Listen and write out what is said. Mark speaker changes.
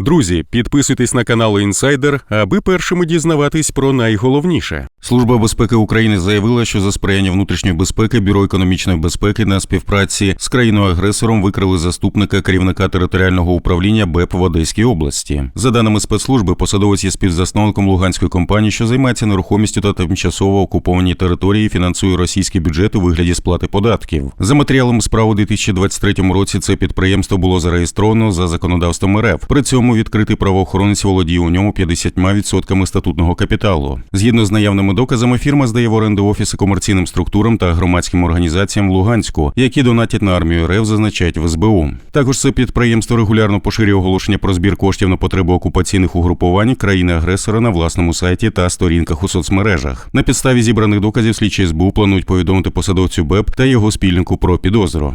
Speaker 1: Друзі, підписуйтесь на канал Інсайдер, аби першими дізнаватись про найголовніше.
Speaker 2: Служба безпеки України заявила, що за сприяння внутрішньої безпеки Бюро економічної безпеки на співпраці з країною-агресором викрили заступника керівника територіального управління БЕП в Одеській області. За даними спецслужби, посадовець є співзасновником луганської компанії, що займається нерухомістю та тимчасово окупованій території, фінансує російський бюджет у вигляді сплати податків. За матеріалами справи у 2023 році це підприємство було зареєстровано за законодавством РФ. При цьому відкритий правоохоронець володіє у ньому 50% статутного капіталу. Згідно з наявними доказами, фірма здає в оренду офіси комерційним структурам та громадським організаціям в Луганську, які донатять на армію РФ, зазначають в СБУ. Також це підприємство регулярно поширює оголошення про збір коштів на потребу окупаційних угрупувань країни-агресора на власному сайті та сторінках у соцмережах. На підставі зібраних доказів слідчі СБУ планують повідомити посадовцю БЕП та його спільнику про підозру.